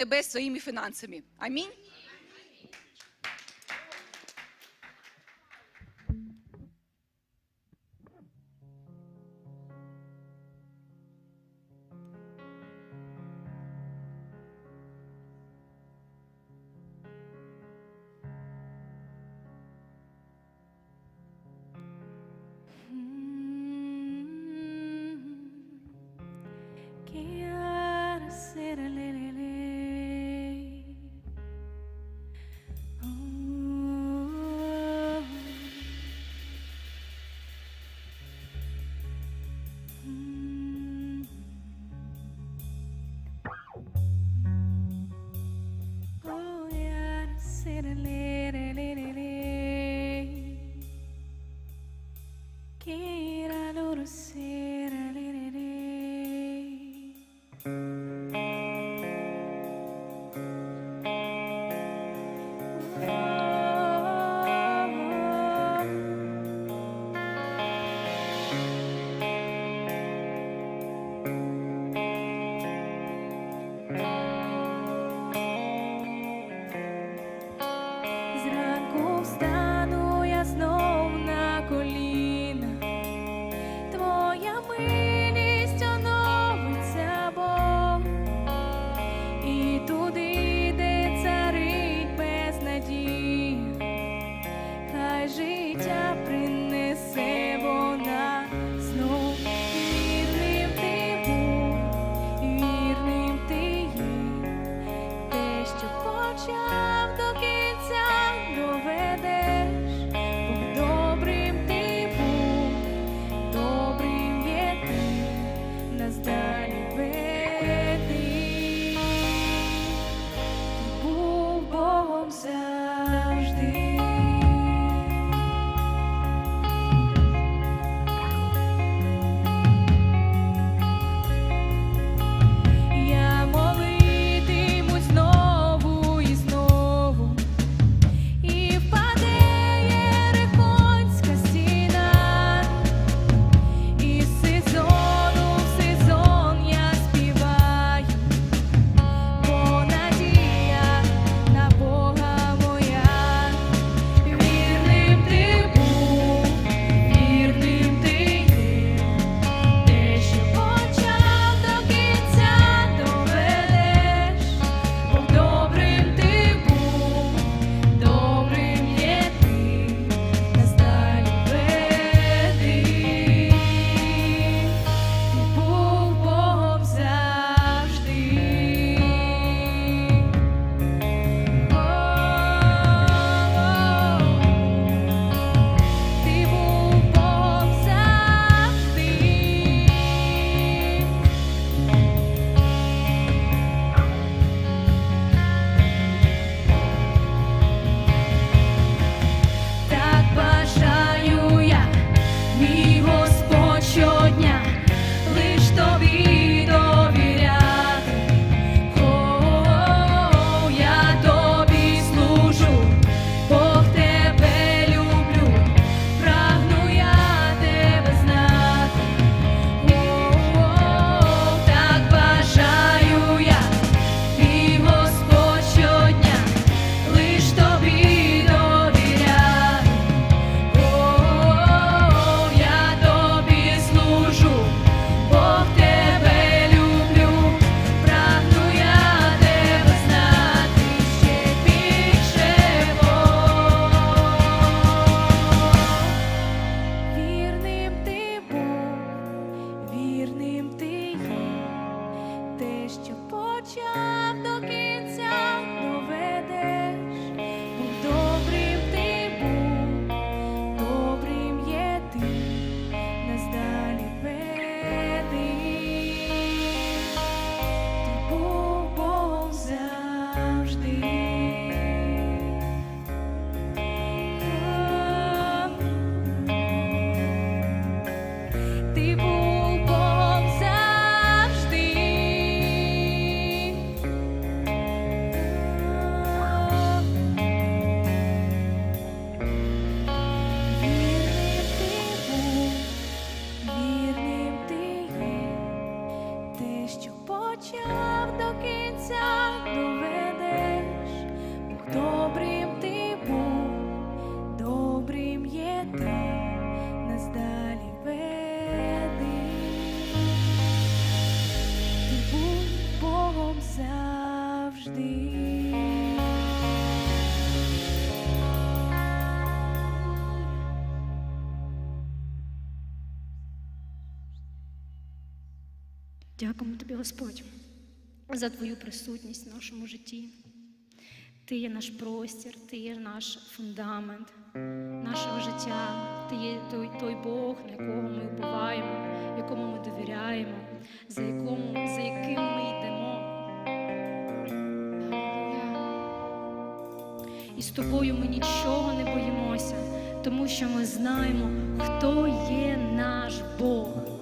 тебе своїми фінансами. Амінь. Дякуємо тобі, Господь, за твою присутність в нашому житті. Ти є наш простір, ти є наш фундамент нашого життя, ти є той той Бог, на якого ми вбиваємо, якому ми довіряємо, за, якому, за яким ми йдемо. І з тобою ми нічого не боїмося, тому що ми знаємо, хто є наш Бог.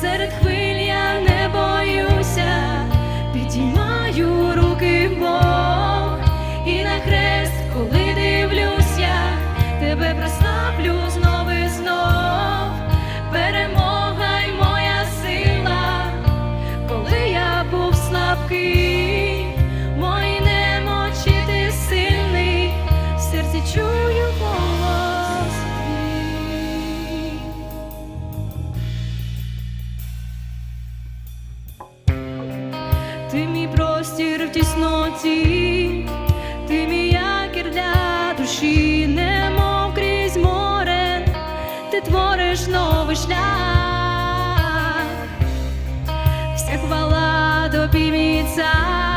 said it. Quit. inside.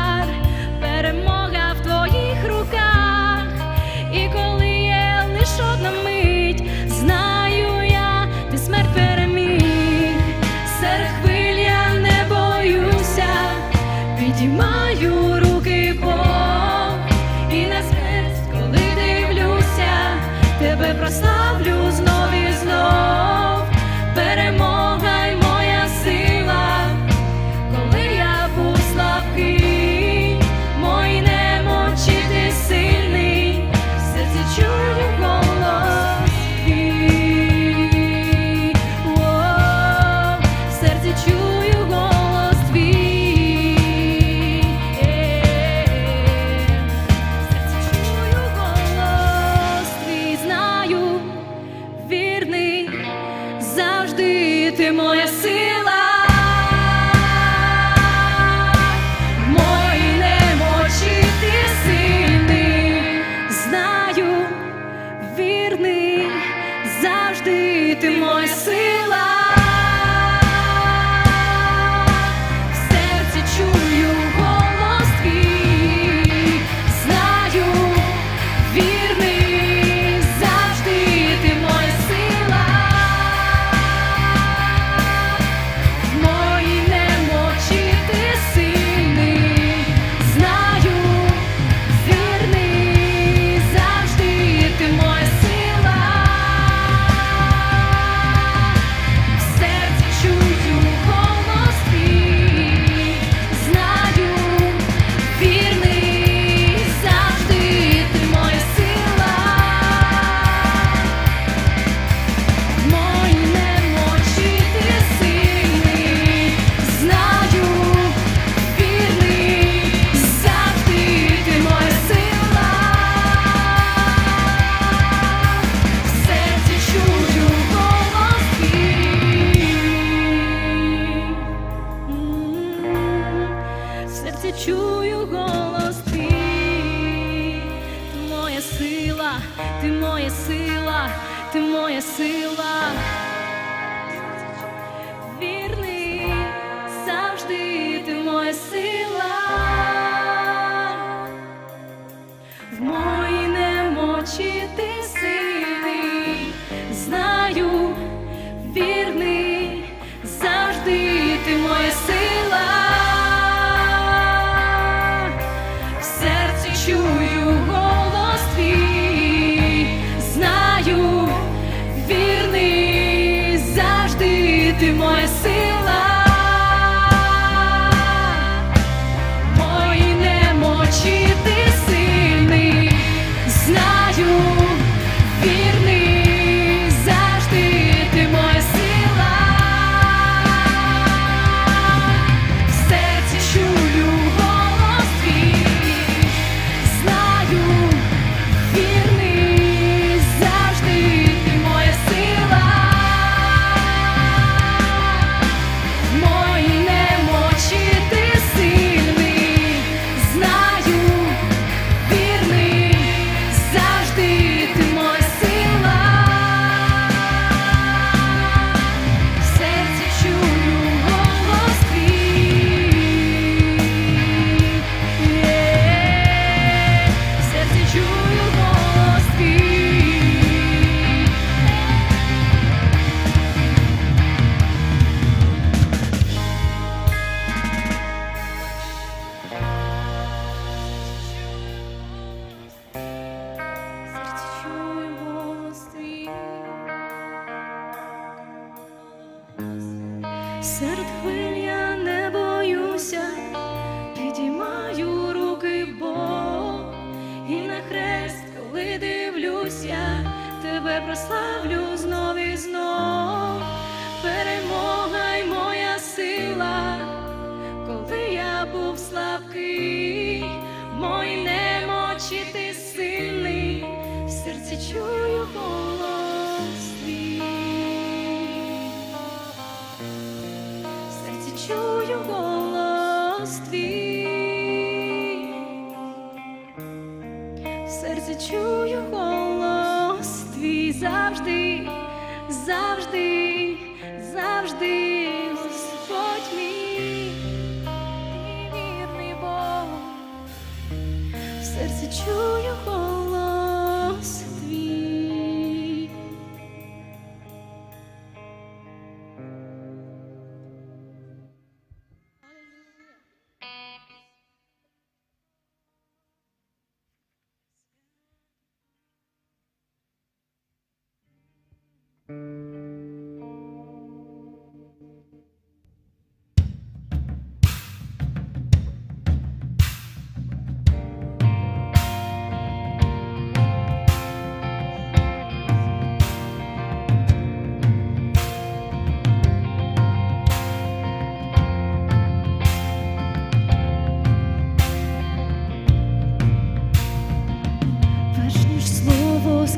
ти мой син.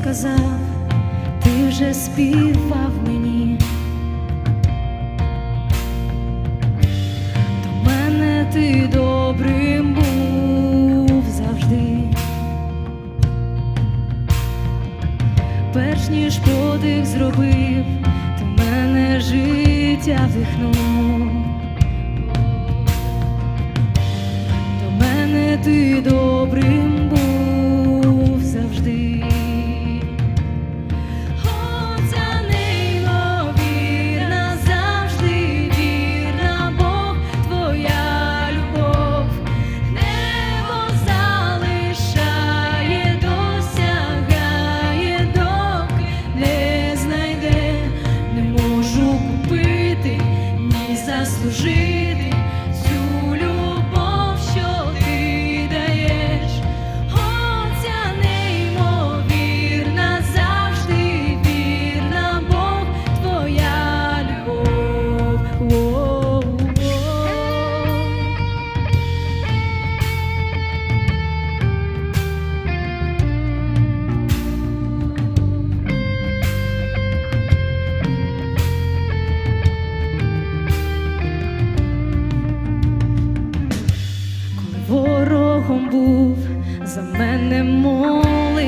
сказав, ти вже співав мені, до мене ти добрим був завжди, перш ніж подих зробив, ти мене життя вдихнув, до мене ти добрий.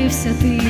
Народився ти.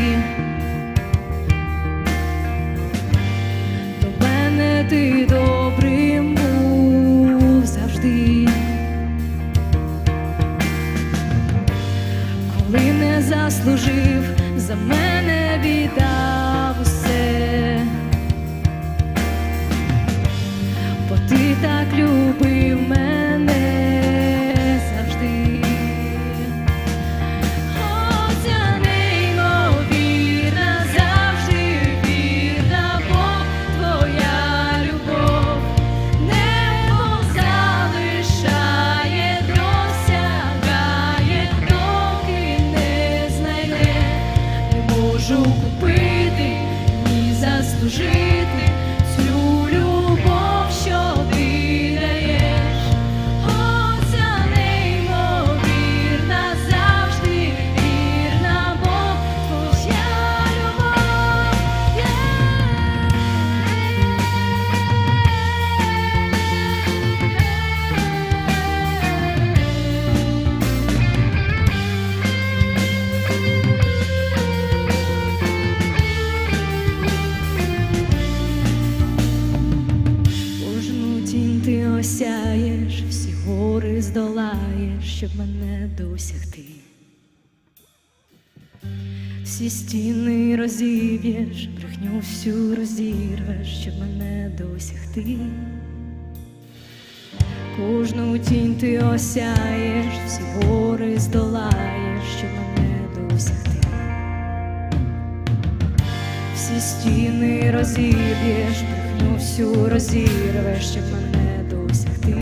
Всі стіни розіб'єш, брехню всю розірвеш, щоб мене досягти. Кожну тінь ти осяєш, всі гори здолаєш, щоб мене досягти. Всі стіни розіб'єш, брехню всю розірвеш, щоб мене досягти.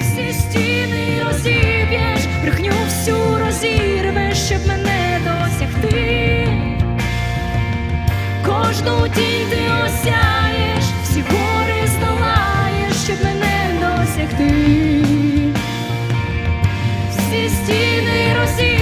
Всі стіни розіб'єш, брехню всю розірвеш, щоб мене досягти. Кожну тінь ти осяєш, всі гори здолаєш, щоб мене досягти. Всі стіни розіб'єш,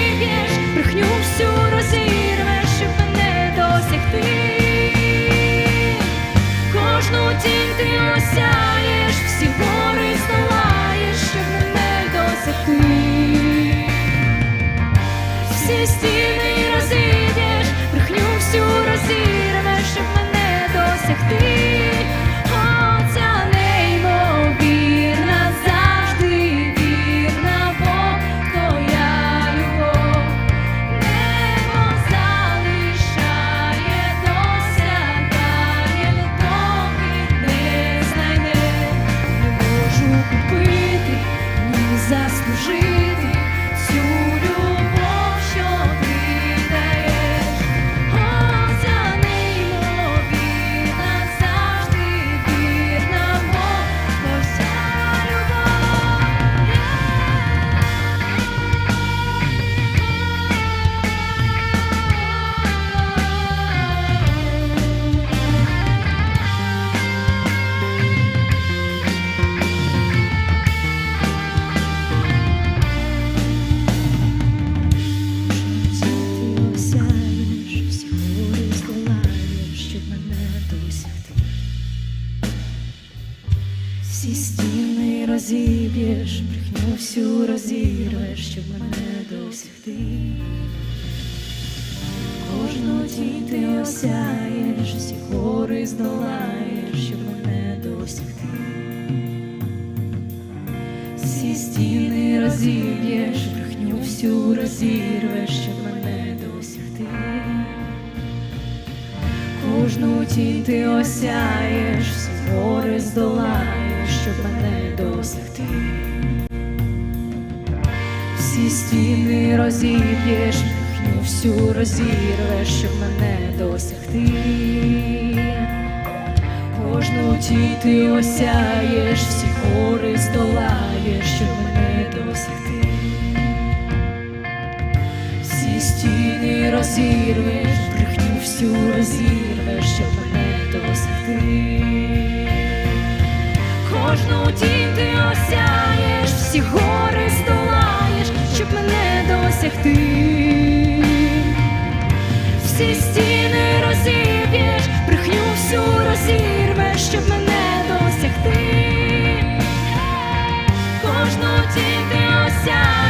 Всі стіни розіб'єш, брехню всю розірвеш, щоб мене досягти. Кожну тінь ти осяєш, всі гори здолаєш, щоб мене досягти. Всі стіни розіб'єш, брехню всю розірвеш, щоб мене досягти. Кожну тінь ти осяєш, всі гори здолаєш, досягти. Всі стіни розіб'єш, брехню всю розірвеш, щоб мене досягти. Кожну тінь ти осяєш, всі гори здолаєш, щоб мене досягти. Всі стіни розірвеш, брехню всю розірвеш, щоб Кожну тінь ти осяєш, всі гори здолаєш, щоб мене досягти. Всі стіни розіб'єш, брехню всю розірвеш, щоб мене досягти. Кожну тінь ти осяєш,